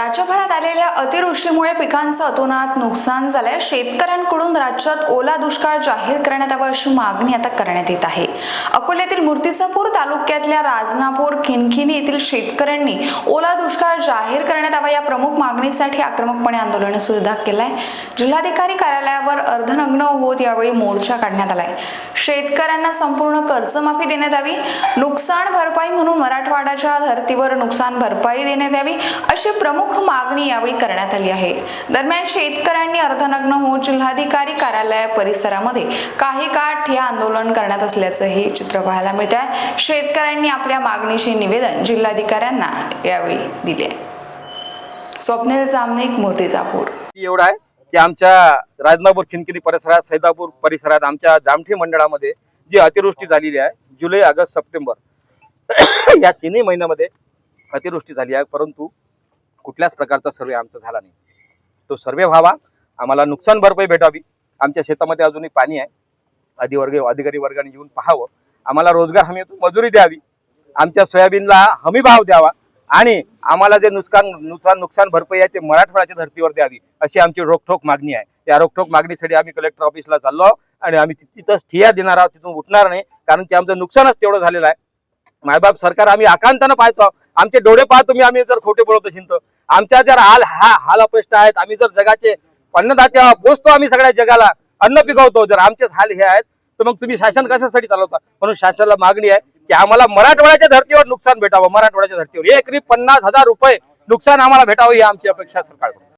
राज्यभरात आलेल्या अतिवृष्टीमुळे पिकांचं अतोनात नुकसान झालंय. शेतकऱ्यांकडून राज्यात ओला दुष्काळ जाहीर करण्यात यावा अशी मागणी आता करण्यात येत आहे. अकोल्यातील मूर्तिजापूर तालुक्यातल्या राजनापूर खिनखिनी येथील शेतकऱ्यांनी ओला दुष्काळ जाहीर करण्यात यावा या प्रमुख मागणीसाठी आक्रमकपणे आंदोलन सुद्धा केलंय. जिल्हाधिकारी कार्यालयावर अर्धनग्न होत यावेळी मोर्चा काढण्यात आलाय. शेतकऱ्यांना संपूर्ण कर्जमाफी देण्यात यावी नुकसान भरपाई म्हणून मराठवाड्याच्या धर्तीवर नुकसान भरपाई देण्यात यावी अशी प्रमुख मागणी यावेळी करण्यात आली आहे. दरम्यान शेतकऱ्यांनी अर्धनग्न होऊन जिल्हाधिकारी कार्यालय परिसरामध्ये काही काळ ठिय्या आंदोलन करण्यात असल्याचंही चित्र पाहायला मिळत आहे शेतकऱ्यांनी आपल्या मागणीचे निवेदन जिल्हाधिकाऱ्यांना यावेळी दिले. स्वप्नील जामनिक मूर्तिजापूर एवढा एवढं आहे की आमच्या राजनापूर खिनकिनी परिसरात सैदापूर परिसरात आमच्या जामठी मंडळामध्ये जी अतिवृष्टी झालेली आहे जुलै ऑगस्ट सप्टेंबर या तिन्ही महिन्यामध्ये अतिवृष्टी झाली आहे. परंतु कुठल्याच प्रकारचा सर्वे आमचा झाला नाही. तो सर्वे व्हावा आम्हाला नुकसान भरपाई भेटावी आमच्या शेतामध्ये अजूनही पाणी आहे. अधिवर्ग अधिकारी वर्गाने येऊन पाहावं. आम्हाला रोजगार हमीतून मजुरी द्यावी. आमच्या सोयाबीनला हमी भाव द्यावा आणि आम्हाला जे नुकसान नुकसान नुकसान भरपाई आहे ते मराठवाड्याच्या धर्तीवर द्यावी अशी आमची रोखठोक मागणी आहे. त्या रोखठोक मागणीसाठी आम्ही कलेक्टर ऑफिसला चाललो आणि आम्ही तिथंच ठिया देणार आहोत तिथून उठणार नाही कारण की आमचं नुकसानच तेवढं झालेलं आहे. मायबाप सरकार आम्ही आकांतानं पाहतो आमचे डोळे पाहतो मी आम्ही जर खोटे बोलत असेल तर. आमच्या जर हाल हा हाल अपेष्ट आहेत आम्ही जर जगाचे अन्नदाते पोचतो आम्ही सगळ्या जगाला अन्न पिकवतो जर आमचेच हाल हे आहेत तर मग तुम्ही शासन कशासाठी चालवता? म्हणून शासनाला मागणी आहे की आम्हाला मराठवाड्याच्या धर्तीवर नुकसान भेटावं मराठवाड्याच्या धर्तीवर. एकरी पन्नास हजार रुपये नुकसान आम्हाला भेटावं ही आमची अपेक्षा सरकारकडून.